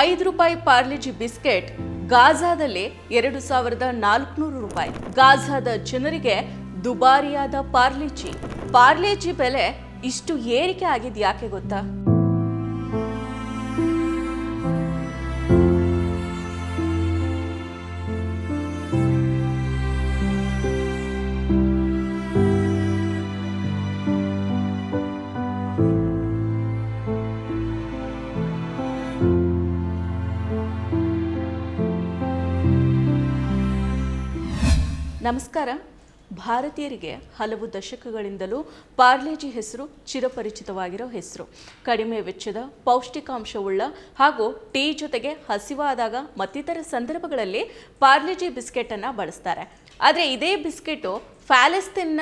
ಐದು ರೂಪಾಯಿ ಪಾರ್ಲಿಜಿ ಬಿಸ್ಕೆಟ್, ಗಾಜಾದಲ್ಲಿ ಎರಡು ಸಾವಿರದ ನಾಲ್ಕುನೂರು ರೂಪಾಯಿ. ಗಾಜಾದ ಜನರಿಗೆ ದುಬಾರಿಯಾದ ಪಾರ್ಲಿಜಿ. ಪಾರ್ಲಿಜಿ ಬೆಲೆ ಇಷ್ಟು ಏರಿಕೆ ಆಗಿದ್ಯಾಕೆ ಗೊತ್ತಾ? ನಮಸ್ಕಾರ. ಭಾರತೀಯರಿಗೆ ಹಲವು ದಶಕಗಳಿಂದಲೂ ಪಾರ್ಲೆಜಿ ಹೆಸರು, ಚಿರಪರಿಚಿತವಾಗಿರೋ ಹೆಸರು. ಕಡಿಮೆ ವೆಚ್ಚದ, ಪೌಷ್ಟಿಕಾಂಶವುಳ್ಳ ಹಾಗೂ ಟೀ ಜೊತೆಗೆ ಹಸಿವಾದಾಗ ಮತ್ತಿತರ ಸಂದರ್ಭಗಳಲ್ಲಿ ಪಾರ್ಲೆಜಿ ಬಿಸ್ಕೆಟನ್ನು ಬಳಸ್ತಾರೆ. ಆದರೆ ಇದೇ ಬಿಸ್ಕೆಟು ಫ್ಯಾಲೆಸ್ತೀನ್ನ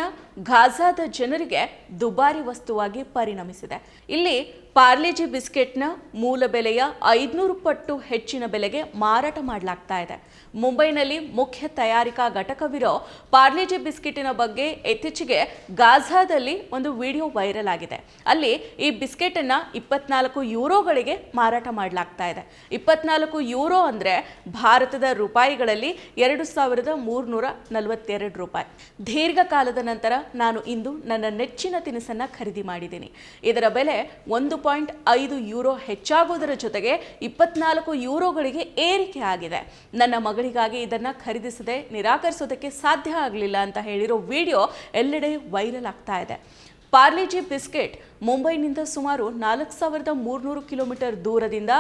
ಗಾಜಾದ ಜನರಿಗೆ ದುಬಾರಿ ವಸ್ತುವಾಗಿ ಪರಿಣಮಿಸಿದೆ. ಇಲ್ಲಿ ಪಾರ್ಲೆಜಿ ಬಿಸ್ಕೆಟ್ನ ಮೂಲ ಬೆಲೆಯ ಐದುನೂರು ಪಟ್ಟು ಹೆಚ್ಚಿನ ಬೆಲೆಗೆ ಮಾರಾಟ ಮಾಡಲಾಗ್ತಾ ಇದೆ. ಮುಂಬೈನಲ್ಲಿ ಮುಖ್ಯ ತಯಾರಿಕಾ ಘಟಕವಿರೋ ಪಾರ್ಲೆಜಿ ಬಿಸ್ಕೆಟಿನ ಬಗ್ಗೆ ಇತ್ತೀಚೆಗೆ ಗಾಜಾದಲ್ಲಿ ಒಂದು ವಿಡಿಯೋ ವೈರಲ್ ಆಗಿದೆ. ಅಲ್ಲಿ ಈ ಬಿಸ್ಕೆಟನ್ನು ಇಪ್ಪತ್ನಾಲ್ಕು ಯೂರೋಗಳಿಗೆ ಮಾರಾಟ ಮಾಡಲಾಗ್ತಾ ಇದೆ. ಇಪ್ಪತ್ನಾಲ್ಕು ಯೂರೋ ಅಂದರೆ ಭಾರತದ ರೂಪಾಯಿಗಳಲ್ಲಿ ಎರಡು ಸಾವಿರದ ಮೂರುನೂರ ನಲವತ್ತೆರಡು ರೂಪಾಯಿ. ದೀರ್ಘಕಾಲದ ನಂತರ ನಾನು ಇಂದು ನನ್ನ ನೆಚ್ಚಿನ ತಿನಿಸನ್ನು ಖರೀದಿ ಮಾಡಿದ್ದೀನಿ. ಇದರ ಬೆಲೆ ಒಂದು ಪಾಯಿಂಟ್ ಐದು ಯೂರೋ ಹೆಚ್ಚಾಗುವುದರ ಜೊತೆಗೆ ಇಪ್ಪತ್ನಾಲ್ಕು ಯೂರೋಗಳಿಗೆ ಏರಿಕೆ ಆಗಿದೆ. ನನ್ನ ಮಗಳಿಗಾಗಿ ಇದನ್ನು ಖರೀದಿಸದೆ ನಿರಾಕರಿಸೋದಕ್ಕೆ ಸಾಧ್ಯ ಆಗಲಿಲ್ಲ ಅಂತ ಹೇಳಿರೋ ವಿಡಿಯೋ ಎಲ್ಲೆಡೆ ವೈರಲ್ ಆಗ್ತಾ ಇದೆ. ಪಾರ್ಲಿಜಿ ಬಿಸ್ಕೆಟ್ ಮುಂಬೈನಿಂದ ಸುಮಾರು ನಾಲ್ಕು ಸಾವಿರದ ಮೂರುನೂರು ಕಿಲೋಮೀಟರ್ ದೂರದಿಂದ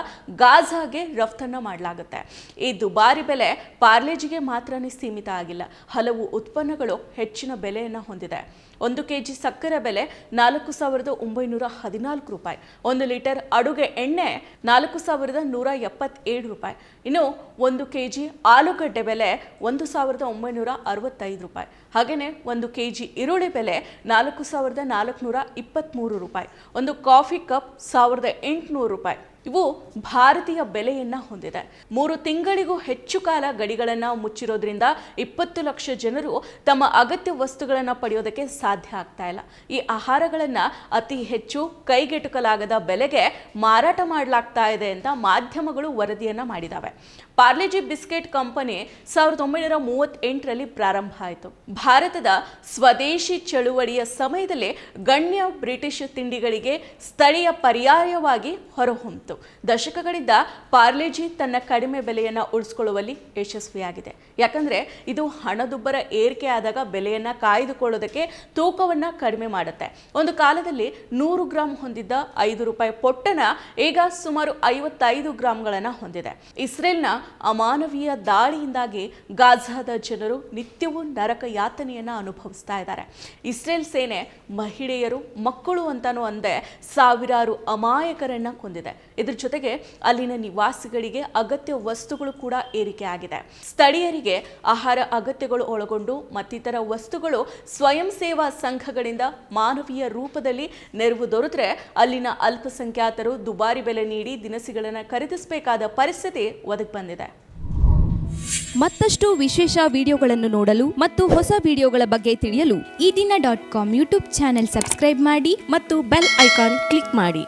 ಗಾಜಾಗೆ ರಫ್ತನ್ನು ಮಾಡಲಾಗುತ್ತೆ. ಈ ದುಬಾರಿ ಬೆಲೆ ಪಾರ್ಲೇಜಿಗೆ ಮಾತ್ರನೇ ಸೀಮಿತ ಆಗಿಲ್ಲ, ಹಲವು ಉತ್ಪನ್ನಗಳು ಹೆಚ್ಚಿನ ಬೆಲೆಯನ್ನು ಹೊಂದಿದೆ. ಒಂದು ಕೆ ಜಿ ಸಕ್ಕರೆ ಬೆಲೆ ನಾಲ್ಕು ಸಾವಿರದ ಒಂಬೈನೂರ ಹದಿನಾಲ್ಕು ರೂಪಾಯಿ, ಒಂದು ಲೀಟರ್ ಅಡುಗೆ ಎಣ್ಣೆ ನಾಲ್ಕು ಸಾವಿರದ ನೂರ ಎಪ್ಪತ್ತೇಳು ರೂಪಾಯಿ, ಇನ್ನು ಒಂದು ಕೆ ಜಿ ಆಲೂಗಡ್ಡೆ ಬೆಲೆ ಒಂದು ಸಾವಿರದ ಒಂಬೈನೂರ ಅರವತ್ತೈದು ರೂಪಾಯಿ, ಹಾಗೆಯೇ ಒಂದು ಕೆ ಜಿ ಈರುಳ್ಳಿ ಬೆಲೆ ನಾಲ್ಕು ಸಾವಿರದ ನಾಲ್ಕುನೂರ ಇಪ್ಪತ್ತ್ಮೂರು ರೂಪಾಯಿ ಒಂದು ಕಾಫಿ ಕಪ್ ಸಾವಿರದ ಎಂಟುನೂರು ರೂಪಾಯಿ. ಇವು ಭಾರತೀಯ ಬೆಲೆಯನ್ನ ಹೊಂದಿದೆ. ಮೂರು ತಿಂಗಳಿಗೂ ಹೆಚ್ಚು ಕಾಲ ಗಡಿಗಳನ್ನು ಮುಚ್ಚಿರೋದ್ರಿಂದ ಇಪ್ಪತ್ತು ಲಕ್ಷ ಜನರು ತಮ್ಮ ಅಗತ್ಯ ವಸ್ತುಗಳನ್ನು ಪಡೆಯೋದಕ್ಕೆ ಸಾಧ್ಯ ಆಗ್ತಾ ಇಲ್ಲ. ಈ ಆಹಾರಗಳನ್ನು ಅತಿ ಹೆಚ್ಚು ಕೈಗೆಟುಕಲಾಗದ ಬೆಲೆಗೆ ಮಾರಾಟ ಮಾಡಲಾಗ್ತಾ ಇದೆ ಅಂತ ಮಾಧ್ಯಮಗಳು ವರದಿಯನ್ನ ಮಾಡಿದಾವೆ. ಪಾರ್ಲೆಜಿ ಬಿಸ್ಕೆಟ್ ಕಂಪನಿ ಸಾವಿರದ ಒಂಬೈನೂರ ಮೂವತ್ತೆಂಟರಲ್ಲಿ ಪ್ರಾರಂಭ ಆಯಿತು. ಭಾರತದ ಸ್ವದೇಶಿ ಚಳುವಳಿಯ ಸಮಯದಲ್ಲಿ ಗಣ್ಯ ಬ್ರಿಟಿಷ್ ತಿಂಡಿಗಳಿಗೆ ಸ್ಥಳೀಯ ಪರ್ಯಾಯವಾಗಿ ಹೊರಹೊಮ್ಮಿತು ದಶಕಗಳಿಂದ ಪಾರ್ಲೆಜಿ ತನ್ನ ಕಡಿಮೆ ಬೆಲೆಯನ್ನು ಉಳಿಸ್ಕೊಳ್ಳುವಲ್ಲಿ ಯಶಸ್ವಿಯಾಗಿದೆ. ಯಾಕಂದರೆ ಇದು ಹಣದುಬ್ಬರ ಏರಿಕೆ ಆದಾಗ ಬೆಲೆಯನ್ನು ಕಾಯ್ದುಕೊಳ್ಳೋದಕ್ಕೆ ತೂಕವನ್ನು ಕಡಿಮೆ ಮಾಡುತ್ತೆ. ಒಂದು ಕಾಲದಲ್ಲಿ ನೂರು ಗ್ರಾಂ ಹೊಂದಿದ್ದ ಐದು ರೂಪಾಯಿ ಪೊಟ್ಟಣ ಈಗ ಸುಮಾರು ಐವತ್ತೈದು ಗ್ರಾಂಗಳನ್ನು ಹೊಂದಿದೆ. ಇಸ್ರೇಲ್ನ ಅಮಾನವೀಯ ದಾಳಿಯಿಂದಾಗಿ ಗಾಜಾದ ಜನರು ನಿತ್ಯವೂ ನರಕ ಯಾತನೆಯನ್ನು ಅನುಭವಿಸ್ತಾ ಇದ್ದಾರೆ. ಇಸ್ರೇಲ್ ಸೇನೆ ಮಹಿಳೆಯರು ಮಕ್ಕಳು ಅಂತಾನು ಅಂದೆ ಸಾವಿರಾರು ಅಮಾಯಕರನ್ನ ಕೊಂದಿದೆ. ಇದ್ರ ಜೊತೆಗೆ ಅಲ್ಲಿನ ನಿವಾಸಿಗಳಿಗೆ ಅಗತ್ಯ ವಸ್ತುಗಳು ಕೂಡ ಏರಿಕೆ ಆಗಿದೆ. ಸ್ಥಳೀಯರಿಗೆ ಆಹಾರ ಅಗತ್ಯಗಳು ಒಳಗೊಂಡು ಮತ್ತಿತರ ವಸ್ತುಗಳು ಸ್ವಯಂ ಸೇವಾ ಸಂಘಗಳಿಂದ ಮಾನವೀಯ ರೂಪದಲ್ಲಿ ನೆರವು ದೊರೆತರೆ ಅಲ್ಲಿನ ಅಲ್ಪಸಂಖ್ಯಾತರು ದುಬಾರಿ ಬೆಲೆ ನೀಡಿ ದಿನಸಿಗಳನ್ನು ಖರೀದಿಸಬೇಕಾದ ಪರಿಸ್ಥಿತಿ ಒದಗಿ ಬಂದಿದೆ. ಮತ್ತಷ್ಟು ವಿಶೇಷ ವಿಡಿಯೋಗಳನ್ನು ನೋಡಲು ಮತ್ತು ಹೊಸ ವಿಡಿಯೋಗಳ ಬಗ್ಗೆ ತಿಳಿಯಲು Ee Dina dot com YouTube channel subscribe ಮಾಡಿ ಮತ್ತು ಬೆಲ್ ಐಕಾನ್ ಕ್ಲಿಕ್ ಮಾಡಿ.